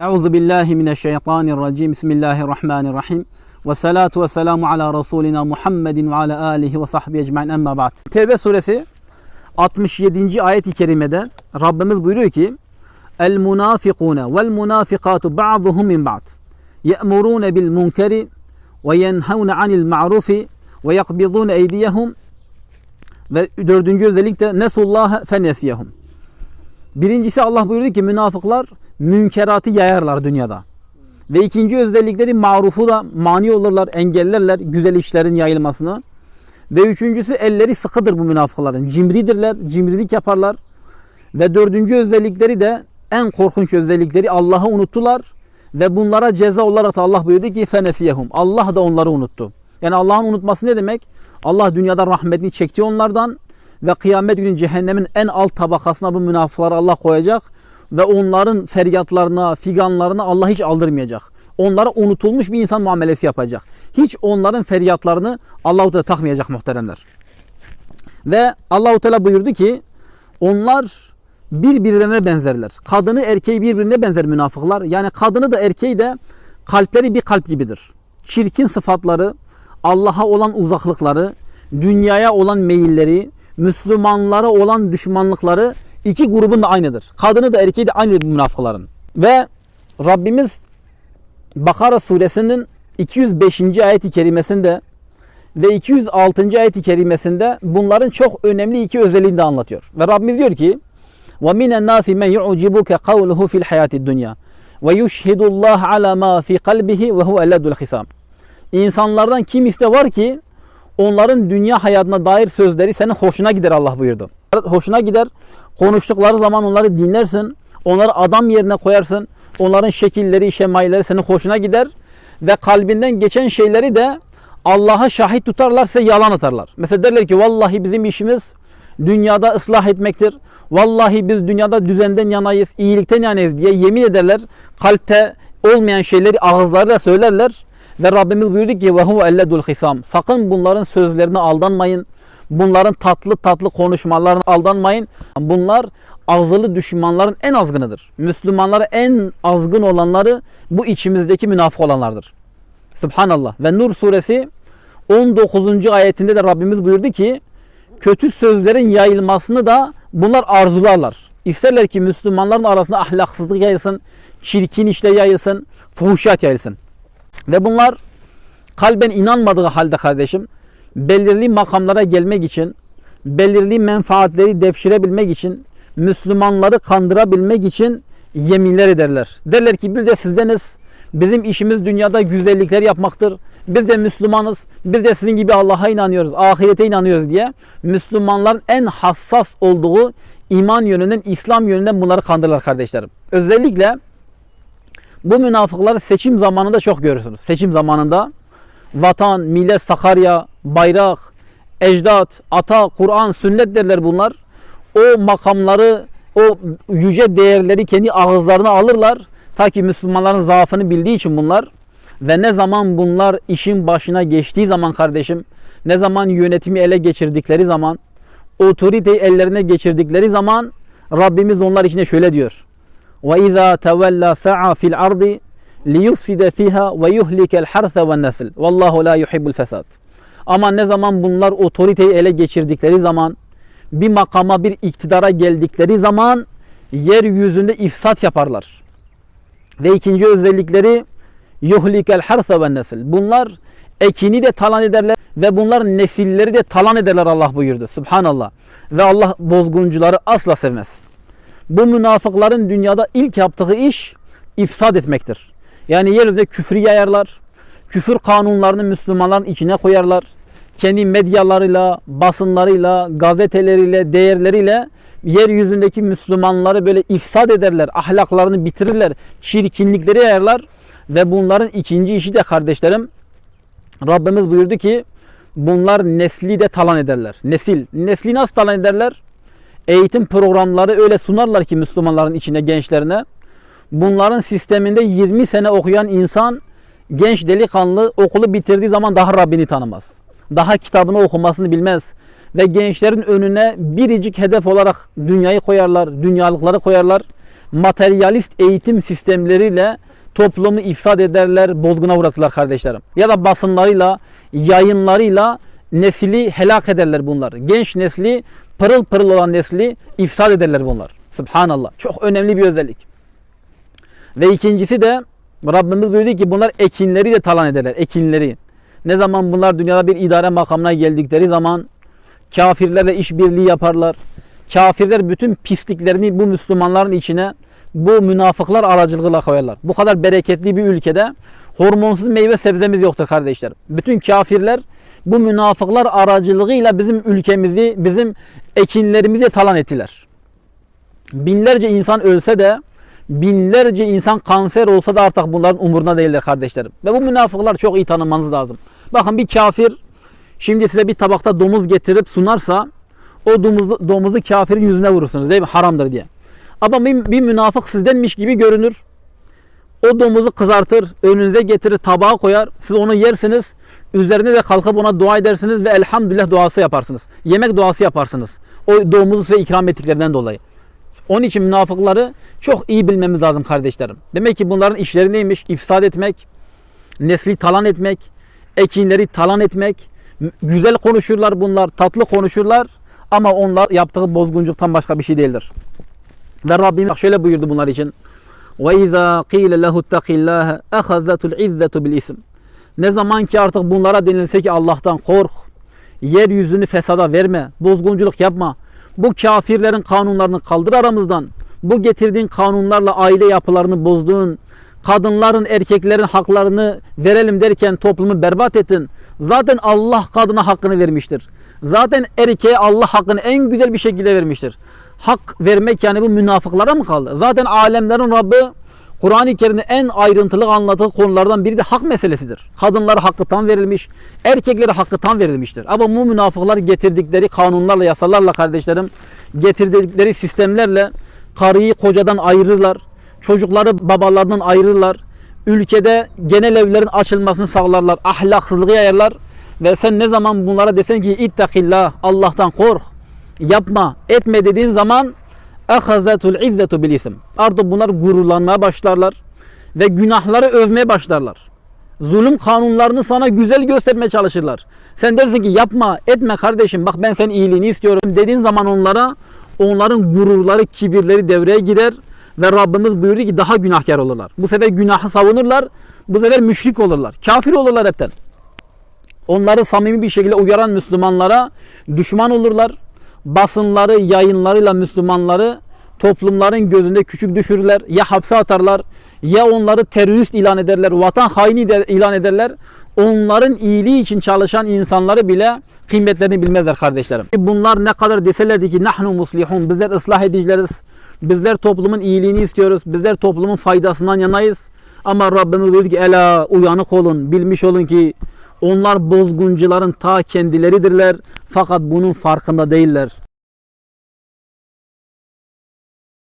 Euzu billahi mineşşeytanirracim. Bismillahirrahmanirrahim. Ve salatu ve selamu ala Resulina Muhammedin ve ala alihi ve sahbihi ecmain emma ba'd. Tevbe suresi 67. ayet-i kerimede Rabbimiz buyuruyor ki El munafikune vel munafikatu ba'duhum min ba'd. Ye'murune bil munkeri ve yenhavne anil ma'rufi ve yakbidune eydiyehum ve dördüncü özellik de nesullaha fenesiyehum. Birincisi Allah buyurdu ki münafıklar münkeratı yayarlar dünyada. Ve ikinci özellikleri marufu da mani olurlar, engellerler güzel işlerin yayılmasını. Ve üçüncüsü elleri sıkıdır bu münafıkların. Cimridirler, cimrilik yaparlar. Ve dördüncü özellikleri de en korkunç özellikleri Allah'ı unuttular. Ve bunlara ceza olarak Allah buyurdu ki fenesiyehum. Allah da onları unuttu. Yani Allah'ın unutması ne demek? Allah dünyada rahmetini çekti onlardan ve kıyamet günü cehennemin en alt tabakasına bu münafıkları Allah koyacak ve onların feryatlarına, figanlarına Allah hiç aldırmayacak. Onlara unutulmuş bir insan muamelesi yapacak. Hiç onların feryatlarını Allahu Teala takmayacak muhteremler. Ve Allahu Teala buyurdu ki onlar birbirlerine benzerler. Kadını erkeği birbirine benzer münafıklar. Yani kadını da erkeği de kalpleri bir kalp gibidir. Çirkin sıfatları, Allah'a olan uzaklıkları, dünyaya olan meyilleri, Müslümanlara olan düşmanlıkları iki grubun da aynıdır. Kadını da erkeği de aynıdır münafıkların. Ve Rabbimiz Bakara suresinin 205. ayet-i kerimesinde ve 206. ayet-i kerimesinde bunların çok önemli iki özelliğini de anlatıyor. Ve Rabbimiz diyor ki وَمِنَ النَّاسِ مَنْ يُعْجِبُكَ قَوْلُهُ فِي الْحَيَاةِ الدُّنْيَا وَيُشْهِدُ اللّٰهَ عَلَى مَا فِي قَلْبِهِ وَهُوَ اَلَّدُ الْخِسَامِ İnsanlardan kim iste var ki onların dünya hayatına dair sözleri senin hoşuna gider Allah buyurdu. Hoşuna gider. Konuştukları zaman onları dinlersin. Onları adam yerine koyarsın. Onların şekilleri, şemailleri senin hoşuna gider. Ve kalbinden geçen şeyleri de Allah'a şahit tutarlarsa yalan atarlar. Mesela derler ki vallahi bizim işimiz dünyada ıslah etmektir. Vallahi biz dünyada düzenden yanayız, iyilikten yanayız diye yemin ederler. Kalpte olmayan şeyleri ağızlarıyla söylerler. Ve Rabbimiz buyurdu ki ve huve elledul hisam. Sakın bunların sözlerine aldanmayın. Bunların tatlı tatlı konuşmalarına aldanmayın. Bunlar ağzılı düşmanların en azgınıdır. Müslümanlara en azgın olanları bu içimizdeki münafık olanlardır. Subhanallah. Ve Nur suresi 19. ayetinde de Rabbimiz buyurdu ki kötü sözlerin yayılmasını da bunlar arzularlar. İsterler ki Müslümanların arasında ahlaksızlık yayılsın, çirkin işler yayılsın, fuhuşat yayılsın. Ve bunlar kalben inanmadığı halde kardeşim belirli makamlara gelmek için, belirli menfaatleri devşirebilmek için, Müslümanları kandırabilmek için yeminler ederler. Derler ki bir de sizdeniz, bizim işimiz dünyada güzellikler yapmaktır. Biz de Müslümanız, biz de sizin gibi Allah'a inanıyoruz, ahirete inanıyoruz diye Müslümanların en hassas olduğu iman yönünden, İslam yönünden bunları kandırırlar kardeşlerim. Özellikle bu münafıkları seçim zamanında çok görürsünüz. Seçim zamanında vatan, millet, Sakarya, bayrak, ecdat, ata, Kur'an, sünnet derler bunlar. O makamları, o yüce değerleri kendi ağızlarına alırlar. Ta ki Müslümanların zaafını bildiği için bunlar. Ve ne zaman bunlar işin başına geçtiği zaman kardeşim, ne zaman yönetimi ele geçirdikleri zaman, otoriteyi ellerine geçirdikleri zaman Rabbimiz onlar içinde şöyle diyor. وَاِذَا تَوَلَّا سَعَى فِي الْعَرْضِ liyufside fiha ve yuhlikel harsa ve nesl. Vallahu la yuhibbul fesat. Ama ne zaman bunlar otoriteyi ele geçirdikleri zaman, bir makama, bir iktidara geldikleri zaman yeryüzünde ifsat yaparlar. Ve ikinci özellikleri yuhlikel harsa ve nesil. Bunlar ekini de talan ederler ve bunlar nesilleri de talan ederler Allah buyurdu. Subhanallah. Ve Allah bozguncuları asla sevmez. Bu münafıkların dünyada ilk yaptığı iş ifsad etmektir. Yani yeryüzünde küfrü yayarlar. Küfür kanunlarını Müslümanların içine koyarlar. Kendi medyalarıyla, basınlarıyla, gazeteleriyle, değerleriyle yeryüzündeki Müslümanları böyle ifsad ederler. Ahlaklarını bitirirler. Çirkinlikleri yayarlar. Ve bunların ikinci işi de kardeşlerim Rabbimiz buyurdu ki bunlar nesli de talan ederler. Nesil. Nesli nasıl talan ederler? Eğitim programları öyle sunarlar ki Müslümanların içine gençlerine. Bunların sisteminde 20 sene okuyan insan genç delikanlı okulu bitirdiği zaman daha Rabbini tanımaz. Daha kitabını okumasını bilmez. Ve gençlerin önüne biricik hedef olarak dünyayı koyarlar, dünyalıkları koyarlar. materyalist eğitim sistemleriyle toplumu ifsad ederler, bozguna uğratırlar kardeşlerim. Ya da basınlarıyla, yayınlarıyla nesli helak ederler bunlar. Genç nesli, pırıl pırıl olan nesli ifsad ederler bunlar. Subhanallah. Çok önemli bir özellik. Ve ikincisi de Rabbimiz buyurdu ki bunlar ekinleri de talan ederler. Ekinleri. Ne zaman bunlar dünyada bir idare makamına geldikleri zaman kafirlerle işbirliği yaparlar. Kafirler bütün pisliklerini bu Müslümanların içine bu münafıklar aracılığıyla koyarlar. Bu kadar bereketli bir ülkede hormonsuz meyve sebzemiz yoktur kardeşlerim. Bütün kafirler bu münafıklar aracılığıyla bizim ülkemizi, bizim ekinlerimizi talan ettiler. Binlerce insan ölse de binlerce insan kanser olsa da artık bunların umurunda değiller kardeşlerim. Ve bu münafıklar çok iyi tanımanız lazım. Bakın bir kafir şimdi size bir tabakta domuz getirip sunarsa o domuzu, domuzu kafirin yüzüne vurursunuz değil mi? Haramdır diye. Ama bir, bir münafık sizdenmiş gibi görünür. O domuzu kızartır, önünüze getirir, tabağa koyar. Siz onu yersiniz. Üzerine de kalkıp ona dua edersiniz ve elhamdülillah duası yaparsınız. Yemek duası yaparsınız. O domuzu size ikram ettiklerinden dolayı. Onun için münafıkları çok iyi bilmemiz lazım kardeşlerim. Demek ki bunların işleri neymiş? İfsad etmek, nesli talan etmek, ekinleri talan etmek. M- Güzel konuşurlar bunlar, tatlı konuşurlar ama onlar yaptığı bozguncuktan başka bir şey değildir. Ve Rabbim şöyle buyurdu bunlar için. وَاِذَا قِيلَ لَهُ اتَّقِ اللّٰهَ اَخَذَتُ الْعِزَّةُ بِالْاِسْمِ Ne zaman ki artık bunlara denilse ki Allah'tan kork, yeryüzünü fesada verme, bozgunculuk yapma, bu kafirlerin kanunlarını kaldır aramızdan, bu getirdiğin kanunlarla aile yapılarını bozduğun, kadınların erkeklerin haklarını verelim derken toplumu berbat ettin. Zaten Allah kadına hakkını vermiştir. Zaten erkeğe Allah hakkını en güzel bir şekilde vermiştir. Hak vermek yani bu münafıklara mı kaldı? Zaten alemlerin Rabbi Kur'an-ı Kerim'de en ayrıntılı anlattığı konulardan biri de hak meselesidir. Kadınlara hakkı tam verilmiş, erkeklere hakkı tam verilmiştir. Ama bu münafıklar getirdikleri kanunlarla, yasalarla kardeşlerim, getirdikleri sistemlerle karıyı kocadan ayırırlar, çocukları babalarından ayırırlar, ülkede genel evlerin açılmasını sağlarlar, ahlaksızlığı yayarlar ve sen ne zaman bunlara desen ki ittakillah, Allah'tan kork, yapma, etme dediğin zaman izzetu bil isim. Artık bunlar gururlanmaya başlarlar ve günahları övmeye başlarlar. Zulüm kanunlarını sana güzel göstermeye çalışırlar. Sen dersin ki yapma, etme kardeşim. Bak ben senin iyiliğini istiyorum dediğin zaman onlara onların gururları, kibirleri devreye girer ve Rabbimiz buyurdu ki daha günahkar olurlar. Bu sefer günahı savunurlar. Bu sefer müşrik olurlar. Kafir olurlar hepten. Onları samimi bir şekilde uyaran Müslümanlara düşman olurlar. Basınları, yayınlarıyla Müslümanları toplumların gözünde küçük düşürürler. Ya hapse atarlar ya onları terörist ilan ederler, vatan haini de- ilan ederler. Onların iyiliği için çalışan insanları bile kıymetlerini bilmezler kardeşlerim. Bunlar ne kadar deselerdi ki nahnu muslihun bizler ıslah edicileriz. Bizler toplumun iyiliğini istiyoruz. Bizler toplumun faydasından yanayız. Ama Rabbimiz buyurdu ki ela uyanık olun, bilmiş olun ki onlar bozguncuların ta kendileridirler. Fakat bunun farkında değiller.